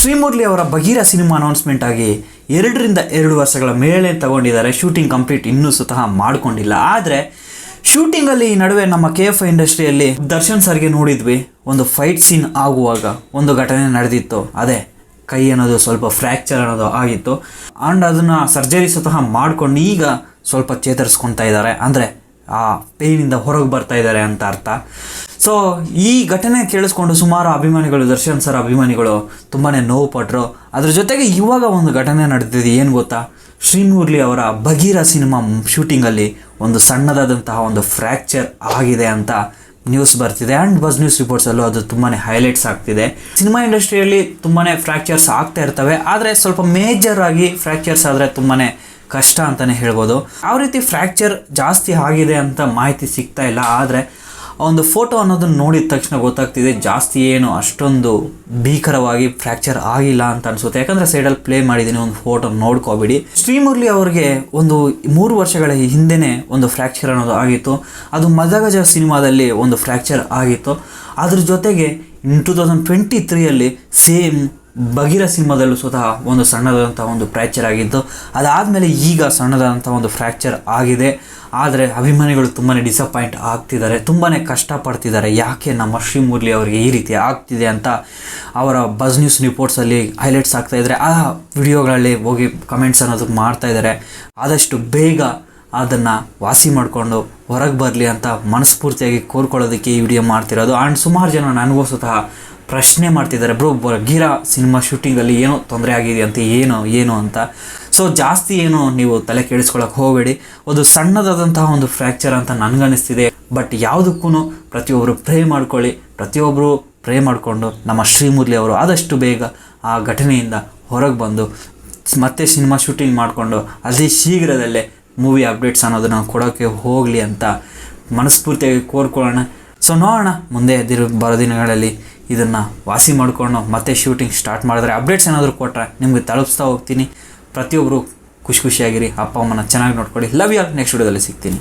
ಶ್ರೀಮುರಳಿ ಅವರ Bagheera cinema announcement ಆಗಿ ಎರಡರಿಂದ ಎರಡು ವರ್ಷಗಳ ಮೇಲೆ ತಗೊಂಡಿದ್ದಾರೆ. ಶೂಟಿಂಗ್ ಕಂಪ್ಲೀಟ್ ಇನ್ನೂ ಸ್ವತಃ ಮಾಡಿಕೊಂಡಿಲ್ಲ. ಆದರೆ ಶೂಟಿಂಗಲ್ಲಿ ಈ ನಡುವೆ ನಮ್ಮ ಕೆ ಎಫ್ ಇಂಡಸ್ಟ್ರಿಯಲ್ಲಿ ದರ್ಶನ್ ಸರ್ಗೆ ನೋಡಿದ್ವಿ. ಒಂದು ಫೈಟ್ ಸೀನ್ ಆಗುವಾಗ ಒಂದು ಘಟನೆ ನಡೆದಿತ್ತು. ಅದೇ ಕೈ ಅನ್ನೋದು ಸ್ವಲ್ಪ ಫ್ರ್ಯಾಕ್ಚರ್ ಅನ್ನೋದು ಆಗಿತ್ತು. ಆ್ಯಂಡ್ ಅದನ್ನು ಸರ್ಜರಿ ಸ್ವತಃ ಮಾಡ್ಕೊಂಡು ಈಗ ಸ್ವಲ್ಪ ಚೇತರಿಸ್ಕೊತಾ ಇದ್ದಾರೆ. ಅಂದರೆ ಆ ಪೇನಿಂದ ಹೊರಗೆ ಬರ್ತಾ ಇದ್ದಾರೆ ಅಂತ ಅರ್ಥ. ಸೊ ಈ ಘಟನೆ ಕೇಳಿಸ್ಕೊಂಡು ಸುಮಾರು ಅಭಿಮಾನಿಗಳು, ದರ್ಶನ್ ಸರ್ ಅಭಿಮಾನಿಗಳು ತುಂಬಾ ನೋವು ಪಟ್ಟರು ಅದ್ರ ಜೊತೆಗೆ ಇವಾಗ ಒಂದು ಘಟನೆ ನಡೆದಿದೆ ಏನು ಗೊತ್ತಾ? ಶ್ರೀಮುರಳಿ ಅವರ ಬಗೀರ ಸಿನಿಮಾ ಶೂಟಿಂಗಲ್ಲಿ ಒಂದು ಸಣ್ಣದಾದಂತಹ ಒಂದು ಫ್ರ್ಯಾಕ್ಚರ್ ಆಗಿದೆ ಅಂತ ನ್ಯೂಸ್ ಬರ್ತಿದೆ. ಆ್ಯಂಡ್ ಬಸ್ ನ್ಯೂಸ್ ರಿಪೋರ್ಟ್ಸಲ್ಲೂ ಅದು ತುಂಬಾ ಹೈಲೈಟ್ಸ್ ಆಗ್ತಿದೆ. ಸಿನಿಮಾ ಇಂಡಸ್ಟ್ರಿಯಲ್ಲಿ ತುಂಬಾ ಫ್ರ್ಯಾಕ್ಚರ್ಸ್ ಆಗ್ತಾ ಇರ್ತವೆ. ಆದರೆ ಸ್ವಲ್ಪ ಮೇಜರ್ ಆಗಿ ಫ್ರ್ಯಾಕ್ಚರ್ಸ್ ಆದರೆ ತುಂಬಾ ಕಷ್ಟ ಅಂತಲೇ ಹೇಳ್ಬೋದು. ಯಾವ ರೀತಿ ಫ್ರ್ಯಾಕ್ಚರ್ ಜಾಸ್ತಿ ಆಗಿದೆ ಅಂತ ಮಾಹಿತಿ ಸಿಗ್ತಾ ಇಲ್ಲ. ಆದರೆ ಒಂದು ಫೋಟೋ ಅನ್ನೋದನ್ನ ನೋಡಿದ ತಕ್ಷಣ ಗೊತ್ತಾಗ್ತಿದೆ, ಜಾಸ್ತಿ ಏನು ಅಷ್ಟೊಂದು ಭೀಕರವಾಗಿ ಫ್ರ್ಯಾಕ್ಚರ್ ಆಗಿಲ್ಲ ಅಂತ ಅನ್ಸುತ್ತೆ. ಯಾಕಂದ್ರೆ ಸೈಡಲ್ಲಿ ಪ್ಲೇ ಮಾಡಿದ್ದೀನಿ ಒಂದು ಫೋಟೋ ನೋಡ್ಕೋಬಿಡಿ. ಶ್ರೀಮುರಳಿ ಅವರಿಗೆ ಒಂದು ಮೂರು ವರ್ಷಗಳ ಹಿಂದೆನೇ ಒಂದು ಫ್ರ್ಯಾಕ್ಚರ್ ಅನ್ನೋದು ಆಗಿತ್ತು. ಅದು ಮದಗಜ ಸಿನಿಮಾದಲ್ಲಿ ಒಂದು ಫ್ರ್ಯಾಕ್ಚರ್ ಆಗಿತ್ತು. ಅದ್ರ ಜೊತೆಗೆ ಇನ್ ಟೂ ತೌಸಂಡ್ ಟ್ವೆಂಟಿ ತ್ರೀಯಲ್ಲಿ ಸೇಮ್ ಬಗೀರ ಸಿನಿಮಾದಲ್ಲೂ ಸ್ವತಃ ಒಂದು ಸಣ್ಣದಾದಂಥ ಒಂದು ಫ್ರ್ಯಾಕ್ಚರ್ ಆಗಿತ್ತು ಅದಾದಮೇಲೆ ಈಗ ಸಣ್ಣದಾದಂಥ ಒಂದು ಫ್ರ್ಯಾಕ್ಚರ್ ಆಗಿದೆ. ಆದರೆ ಅಭಿಮಾನಿಗಳು ತುಂಬಾ ಡಿಸಪಾಯಿಂಟ್ ಆಗ್ತಿದ್ದಾರೆ ತುಂಬಾ ಕಷ್ಟಪಡ್ತಿದ್ದಾರೆ. ಯಾಕೆ ನಮ್ಮ ಶ್ರೀಮುರಳಿ ಅವರಿಗೆ ಈ ರೀತಿ ಆಗ್ತಿದೆ ಅಂತ ಅವರ ಬಸ್ ನ್ಯೂಸ್ ರಿಪೋರ್ಟ್ಸಲ್ಲಿ ಹೈಲೈಟ್ಸ್ ಆಗ್ತಾ ಇದ್ದಾರೆ ಆ ವಿಡಿಯೋಗಳಲ್ಲಿ ಹೋಗಿ ಕಮೆಂಟ್ಸ್ ಅನ್ನೋದು ಮಾಡ್ತಾ ಇದ್ದಾರೆ. ಆದಷ್ಟು ಬೇಗ ಅದನ್ನು ವಾಸಿ ಮಾಡಿಕೊಂಡು ಹೊರಗೆ ಬರಲಿ ಅಂತ ಮನಸ್ಫೂರ್ತಿಯಾಗಿ ಕೋರ್ಕೊಳ್ಳೋದಕ್ಕೆ ಈ ವಿಡಿಯೋ ಮಾಡ್ತಿರೋದು. ಆ್ಯಂಡ್ ಸುಮಾರು ಜನ ನನಗೂ ಸ್ವತಃ ಪ್ರಶ್ನೆ ಮಾಡ್ತಿದ್ದಾರೆ ಬ್ರೋ ಗೀರಾ ಸಿನಿಮಾ ಶೂಟಿಂಗಲ್ಲಿ ಏನೋ ತೊಂದರೆ ಆಗಿದೆ ಅಂತ, ಏನು ಏನು ಅಂತ. ಸೊ ಜಾಸ್ತಿ ಏನು ನೀವು ತಲೆ ಕೆಡಿಸ್ಕೊಳಕ್ಕೆ ಹೋಗಬೇಡಿ. ಒಂದು ಸಣ್ಣದಾದಂತಹ ಒಂದು ಫ್ರ್ಯಾಕ್ಚರ್ ಅಂತ ನನಗನ್ನಿಸ್ತಿದೆ. ಬಟ್ ಯಾವುದಕ್ಕೂ ಪ್ರತಿಯೊಬ್ಬರು ಪ್ರೇ ಮಾಡ್ಕೊಳ್ಳಿ. ಪ್ರತಿಯೊಬ್ಬರು ಪ್ರೇ ಮಾಡಿಕೊಂಡು ನಮ್ಮ ಶ್ರೀಮುರಳಿ ಅವರು ಆದಷ್ಟು ಬೇಗ ಆ ಘಟನೆಯಿಂದ ಹೊರಗೆ ಬಂದು ಮತ್ತೆ ಸಿನಿಮಾ ಶೂಟಿಂಗ್ ಮಾಡಿಕೊಂಡು ಅಲ್ಲಿ ಶೀಘ್ರದಲ್ಲೇ ಮೂವಿ ಅಪ್ಡೇಟ್ಸ್ ಅನ್ನೋದನ್ನು ಕೊಡೋಕ್ಕೆ ಹೋಗಲಿ ಅಂತ ಮನಸ್ಫೂರ್ತಿಯಾಗಿ ಕೋರ್ಕೊಳ್ಳೋಣ. ಸೊ ನೋಡೋಣ. ಮುಂದೆ ಎದ್ದಿರೋ ಬರೋ ದಿನಗಳಲ್ಲಿ ಇದನ್ನು ವಾಸಿ ಮಾಡಿಕೊಂಡು ಮತ್ತೆ ಶೂಟಿಂಗ್ ಸ್ಟಾರ್ಟ್ ಮಾಡಿದ್ರೆ ಅಪ್ಡೇಟ್ಸ್ ಏನಾದರೂ ಕೊಟ್ಟರೆ ನಿಮಗೆ ತಲುಪಿಸ್ತಾ ಹೋಗ್ತೀನಿ. ಪ್ರತಿಯೊಬ್ಬರು ಖುಷಿ ಖುಷಿಯಾಗಿರಿ. ಅಪ್ಪ, ಅಮ್ಮನ ಚೆನ್ನಾಗಿ ನೋಡ್ಕೊಳ್ಳಿ. ಲವ್ ಯು ನೆಕ್ಸ್ಟ್ ವಿಡಿಯೋದಲ್ಲಿ ಸಿಗ್ತೀನಿ.